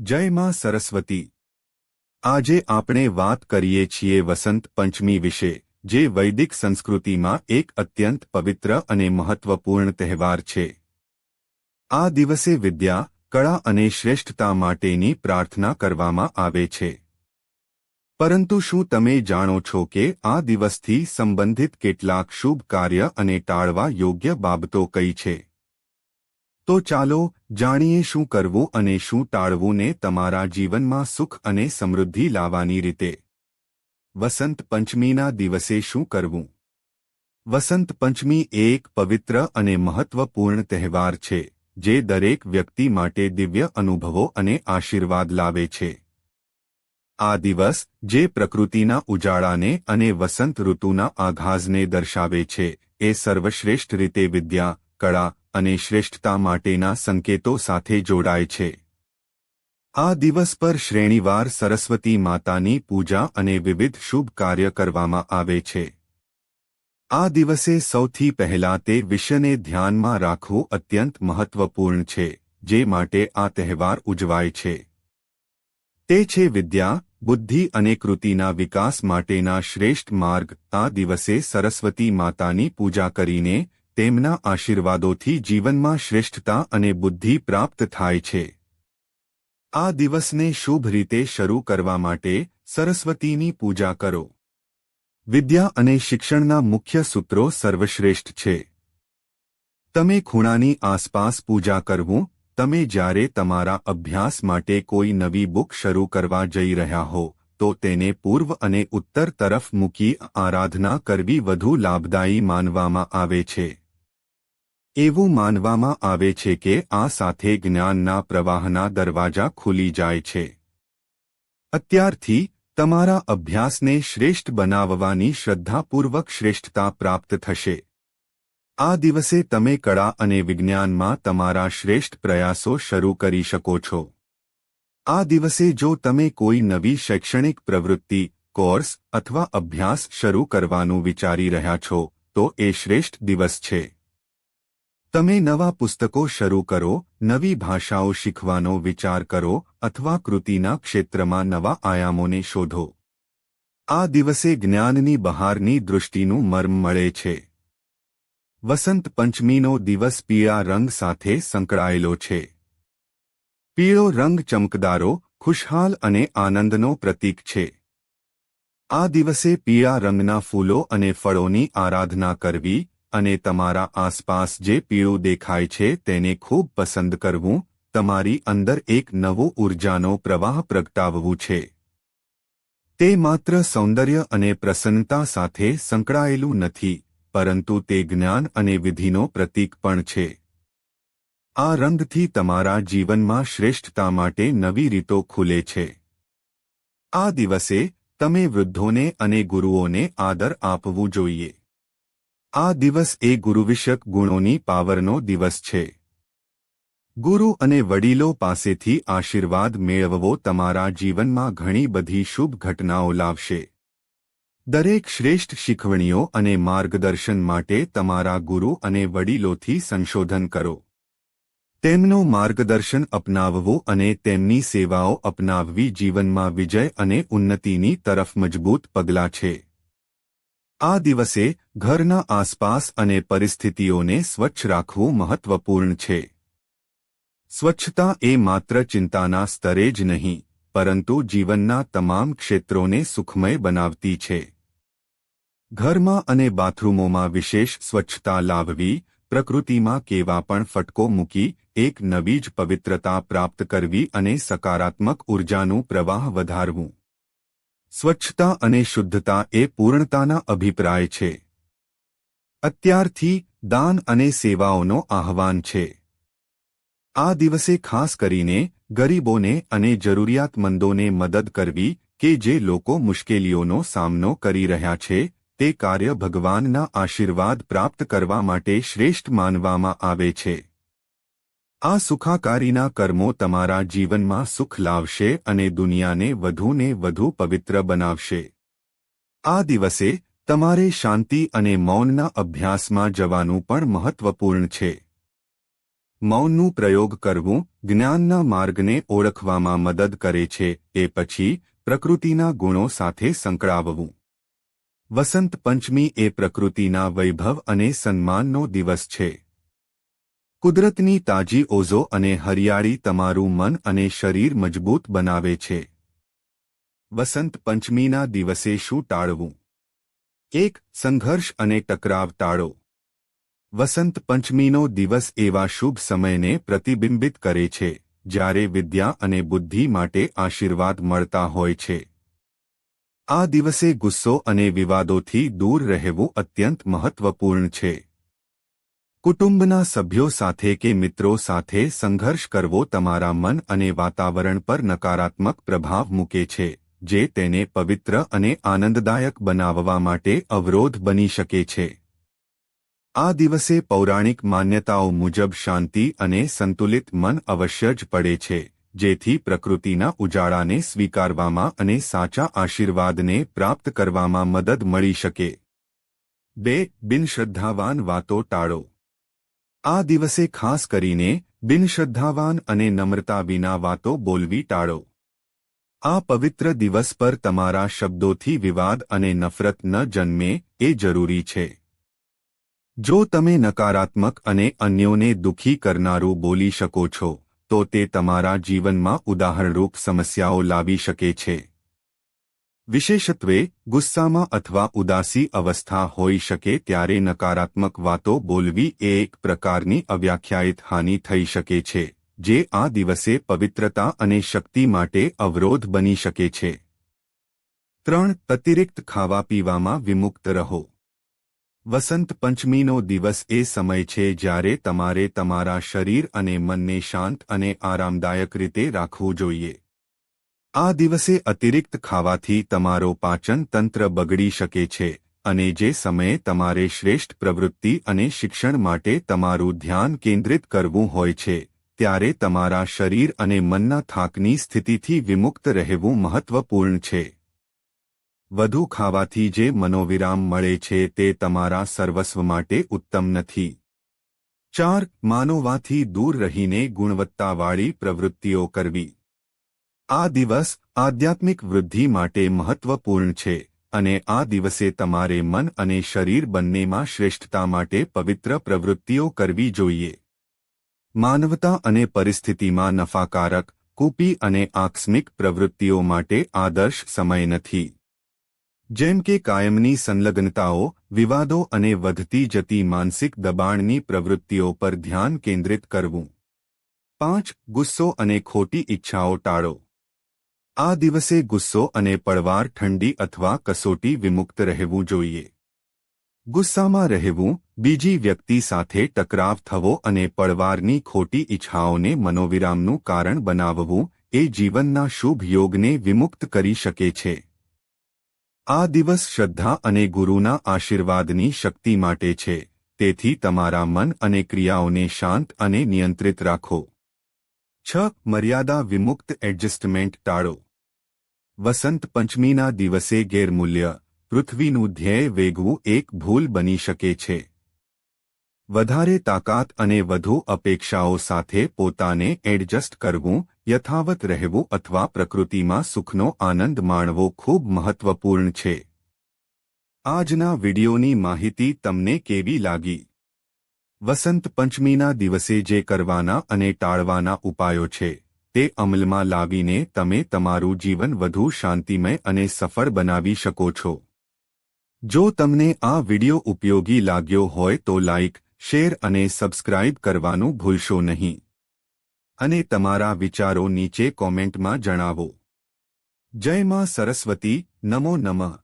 જય માં સરસ્વતી. આજે આપણે વાત કરીએ છીએ વસંત પંચમી વિશે, જે વૈદિક સંસ્કૃતિમાં એક અત્યંત પવિત્ર અને મહત્વપૂર્ણ તહેવાર છે. આ દિવસે વિદ્યા, કળા અને શ્રેષ્ઠતા માટેની પ્રાર્થના કરવામાં આવે છે. પરંતુ શું તમે જાણો છો કે આ દિવસથી સંબંધિત કેટલાક શુભ કાર્ય અને ટાળવા યોગ્ય બાબતો કઈ છે? તો ચાલો જાણીએ શું કરવું અને શું ટાળવું ને તમારા જીવનમાં સુખ અને સમૃદ્ધિ લાવવાની રીતે. વસંત પંચમીના દિવસે શું કરવું? વસંત પંચમી એક પવિત્ર અને મહત્વપૂર્ણ તહેવાર છે, જે દરેક વ્યક્તિ માટે દિવ્ય અનુભવો અને આશીર્વાદ લાવે છે. આ દિવસ જે પ્રકૃતિના ઉજાળાને અને વસંત ઋતુના આઘાઝને દર્શાવે છે, એ સર્વશ્રેષ્ઠ રીતે વિદ્યા, કળા અને શ્રેષ્ઠતા માટેના સંકેતો સાથે જોડાય છે. આ દિવસ પર શ્રેણીવાર સરસ્વતી માતાની પૂજા અને વિવિધ શુભ કાર્ય કરવામાં આવે છે. આ દિવસે સૌથી પહેલા તે વિષયને ધ્યાનમાં રાખવું અત્યંત મહત્વપૂર્ણ છે, જે માટે આ તહેવાર ઉજવાય છે. તે છે વિદ્યા, બુદ્ધિ અને કૃતિના વિકાસ માટેના શ્રેષ્ઠ માર્ગ. આ દિવસે સરસ્વતી માતાની પૂજા કરીને તેમના આશીર્વાદોથી જીવનમાં શ્રેષ્ઠતા અને બુદ્ધિ પ્રાપ્ત થાય છે. આ દિવસને શુભ રીતે શરૂ કરવા માટે સરસ્વતીની પૂજા કરો. વિદ્યા અને શિક્ષણના મુખ્ય સૂત્રો સર્વશ્રેષ્ઠ છે. તમે ખૂણાની આસપાસ પૂજા કરવું, તમે જ્યારે તમારા અભ્યાસ માટે કોઈ નવી બુક શરૂ કરવા જઈ રહ્યા હો, તો તેને પૂર્વ અને ઉત્તર તરફ મૂકી આરાધના કરવી વધુ લાભદાયી માનવામાં આવે છે. એવું માનવામાં આવે છે કે આ સાથે જ્ઞાનના પ્રવાહના દરવાજા ખુલી જાય છે. અત્યારથી, તમારા અભ્યાસને શ્રેષ્ઠ બનાવવાની શ્રદ્ધાપૂર્વક શ્રેષ્ઠતા પ્રાપ્ત થશે. આ દિવસે તમે કળા અને વિજ્ઞાનમાં તમારા શ્રેષ્ઠ પ્રયાસો શરૂ કરી શકો છો. આ દિવસે જો તમે કોઈ નવી શૈક્ષણિક પ્રવૃત્તિ, કોર્સ અથવા અભ્યાસ શરૂ કરવાનું વિચારી રહ્યા છો, તો એ શ્રેષ્ઠ દિવસ છે. તમે નવા પુસ્તકો શરૂ કરો, નવી ભાષાઓ શીખવાનો વિચાર કરો અથવા કૃતિના ક્ષેત્રમાં નવા આયામોને શોધો. આ દિવસે જ્ઞાનની બહારની દૃષ્ટિનું મર્મ મળે છે. વસંત પંચમીનો દિવસ પીળા રંગ સાથે સંકળાયેલો છે. પીળો રંગ ચમકદારો, ખુશહાલ અને આનંદનો પ્રતીક છે. આ દિવસે પીળા રંગના ફૂલો અને ફળોની આરાધના કરવી અને તમારા આસપાસ જે પીળું દેખાય છે તેને ખૂબ પસંદ કરવું, તમારી અંદર એક નવો ઊર્જાનો પ્રવાહ પ્રગટાવવું છે. તે માત્ર સૌંદર્ય અને પ્રસન્નતા સાથે સંકળાયેલું નથી, પરંતુ તે જ્ઞાન અને વિધિનો પ્રતીક પણ છે. આ રંગથી તમારા જીવનમાં શ્રેષ્ઠતા માટે નવી રીતો ખુલે છે. આ દિવસે, તમે વૃદ્ધોને અને ગુરુઓને આદર આપવું જોઈએ. આ દિવસ એ ગુરુવિષક ગુણોની પાવરનો દિવસ છે. ગુરુ અને વડીલો પાસેથી આશીર્વાદ મેળવવો તમારા જીવનમાં ઘણી બધી શુભ ઘટનાઓ લાવશે. દરેક શ્રેષ્ઠ શીખવણીઓ અને માર્ગદર્શન માટે તમારા ગુરુ અને વડીલોથી સંશોધન કરો. તેમનું માર્ગદર્શન અપનાવવું અને તેમની સેવાઓ અપનાવવી જીવનમાં વિજય અને ઉન્નતિની તરફ મજબૂત પગલાં છે. આ દિવસે ઘરના આસપાસ અને પરિસ્થિતિઓને સ્વચ્છ રાખવું મહત્વપૂર્ણ છે. સ્વચ્છતા એ માત્ર ચિંતાના સ્તરે જ નહીં, પરંતુ જીવનના તમામ ક્ષેત્રોને સુખમય બનાવતી છે. ઘરમાં અને બાથરૂમોમાં વિશેષ સ્વચ્છતા લાવવી, પ્રકૃતિમાં કેવા પણ ફટકો મૂકી, એક નવી જ પવિત્રતા પ્રાપ્ત કરવી અને સકારાત્મક ઉર્જાનું પ્રવાહ વધારવું. સ્વચ્છતા અને શુદ્ધતા એ પૂર્ણતાના અભિપ્રાય છે. અત્યારથી દાન અને સેવાઓનો આહવાન છે. આ દિવસે ખાસ કરીને ગરીબોને અને જરૂરિયાતમંદોને મદદ કરવી કે જે લોકો મુશ્કેલીઓનો સામનો કરી રહ્યા છે, તે કાર્ય ભગવાનના આશીર્વાદ પ્રાપ્ત કરવા માટે શ્રેષ્ઠ માનવામાં આવે છે. આ સુખાકારીના કર્મો તમારા જીવનમાં સુખ લાવશે અને દુનિયાને વધુને વધુ પવિત્ર બનાવશે. આ દિવસે તમારે શાંતિ અને મૌનના અભ્યાસમાં જવાનું પણ મહત્વપૂર્ણ છે. મૌનનું પ્રયોગ કરવું જ્ઞાનના માર્ગને ઓળખવામાં મદદ કરે છે, એ પછી પ્રકૃતિના ગુણો સાથે સંકળાવવું. વસંત પંચમી એ પ્રકૃતિના વૈભવ અને સન્માનનો દિવસ છે. કુદરતની તાજી ઓઝો અને હરિયાળી તમારું મન અને શરીર મજબૂત બનાવે છે. વસંત પંચમીના દિવસે શું ટાળવું? એક, સંઘર્ષ અને ટકરાવ ટાળો. વસંત પંચમીનો દિવસ એવા શુભ સમયને પ્રતિબિંબિત કરે છે, જ્યારે વિદ્યા અને બુદ્ધિ માટે આશીર્વાદ મળતા હોય છે. આ દિવસે ગુસ્સો અને વિવાદોથી દૂર રહેવું અત્યંત મહત્વપૂર્ણ છે. કુટુંબના સભ્યો સાથે કે મિત્રો સાથે સંઘર્ષ કરવો તમારા મન અને વાતાવરણ પર નકારાત્મક પ્રભાવ મૂકે છે, જે તેને પવિત્ર અને આનંદદાયક બનાવવા માટે અવરોધ બની શકે છે. આ દિવસે પૌરાણિક માન્યતાઓ મુજબ શાંતિ અને સંતુલિત મન અવશ્ય જ પડે છે, જેથી પ્રકૃતિના ઉજાળાને સ્વીકારવામાં અને સાચા આશીર્વાદને પ્રાપ્ત કરવામાં મદદ મળી શકે. બે બિનશ્રદ્ધાવાન વાતો ટાળો. આ દિવસે ખાસ કરીને બિનશ્રદ્ધાવાન અને નમ્રતા વિના વાતો બોલવી ટાળો. આ પવિત્ર દિવસ પર તમારા શબ્દોથી વિવાદ અને નફરત ન જન્મે એ જરૂરી છે. જો તમે નકારાત્મક અને અન્યોને દુઃખી કરનારું બોલી શકો છો, તો તે તમારા જીવનમાં ઉદાહરણરૂપ સમસ્યાઓ લાવી શકે છે. વિશેષત્વે, ગુસ્સામાં અથવા ઉદાસી અવસ્થા હોઈ શકે ત્યારે નકારાત્મક વાતો બોલવી એ એક પ્રકારની અવ્યાખ્યાયિત હાનિ થઈ શકે છે, જે આ દિવસે પવિત્રતા અને શક્તિ માટે અવરોધ બની શકે છે. ત્રણ, અતિરિક્ત ખાવા પીવામાં વિમુક્ત રહો. વસંત પંચમીનો દિવસ એ સમય છે જ્યારે તમારે તમારા શરીર અને મનને શાંત અને આરામદાયક રીતે રાખવું જોઈએ. આ દિવસે અતિરિક્ત ખાવાથી તમારો પાચન તંત્ર બગડી શકે છે અને જે સમયે તમારે શ્રેષ્ઠ પ્રવૃત્તિ અને શિક્ષણ માટે તમારું ધ્યાન કેન્દ્રિત કરવું હોય છે, ત્યારે તમારા શરીર અને મનના થાકની સ્થિતિથી વિમુક્ત રહેવું મહત્વપૂર્ણ છે. વધુ ખાવાથી જે મનોવિરામ મળે છે તે તમારા સર્વસ્વ માટે ઉત્તમ નથી. ચાર માનોવાથી દૂર રહીને ગુણવત્તાવાળી પ્રવૃત્તિઓ કરવી. આ દિવસ આધ્યાત્મિક વૃદ્ધિ માટે મહત્વપૂર્ણ છે અને આ દિવસે તમારે મન અને શરીર બંનેમાં શ્રેષ્ઠતા માટે પવિત્ર પ્રવૃત્તિઓ કરવી જોઈએ. માનવતા અને પરિસ્થિતિમાં નફાકારક, કૂપી અને આકસ્મિક પ્રવૃત્તિઓ માટે આદર્શ સમય નથી. જેમ કે કાયમની સંલગ્નતાઓ, વિવાદો અને વધતી જતી માનસિક દબાણની પ્રવૃત્તિઓ પર ધ્યાન કેન્દ્રિત કરવું. પાંચ, ગુસ્સો અને ખોટી ઈચ્છાઓ ટાળો. આ દિવસે ગુસ્સો અને પડવાર ઠંડી અથવા કસોટી વિમુક્ત રહેવું જોઈએ. ગુસ્સામાં રહેવું, બીજી વ્યક્તિ સાથે ટકરાવ થવો અને પડવારની ખોટી ઈચ્છાઓને મનોવિરામનું કારણ બનાવવું, એ જીવનના શુભ યોગને વિમુક્ત કરી શકે છે. આ દિવસ શ્રદ્ધા અને ગુરુના આશીર્વાદની શક્તિ માટે છે, તેથી તમારા મન અને ક્રિયાઓને શાંત અને નિયંત્રિત રાખો. છ, મર્યાદા વિમુક્ત એડજસ્ટમેન્ટ ટાળો. વસંત પંચમીના દિવસે ગેરમૂલ્ય, પૃથ્વીનું ધ્યેય વેગવું એક ભૂલ બની શકે છે. વધારે તાકાત અને વધુ અપેક્ષાઓ સાથે પોતાને એડજસ્ટ કરવું, યથાવત રહેવું અથવા પ્રકૃતિમાં સુખનો આનંદ માણવો ખૂબ મહત્વપૂર્ણ છે. આજના વિડિયોની માહિતી તમને કેવી લાગી? વસંત પંચમીના દિવસે જે કરવાના અને ટાળવાના ઉપાયો છે? તે અમલમાં લાવીને તમે તમારું જીવન વધુ શાંતિમય અને સફળ બનાવી શકો છો. જો તમને આ વિડિયો ઉપયોગી લાગ્યો હોય તો લાઇક શેર અને સબસ્ક્રાઇબ કરવાનું ભૂલશો નહીં. અને તમારા વિચારો નીચે કોમેન્ટમાં જણાવો. જય માં સરસ્વતી, નમો નમઃ.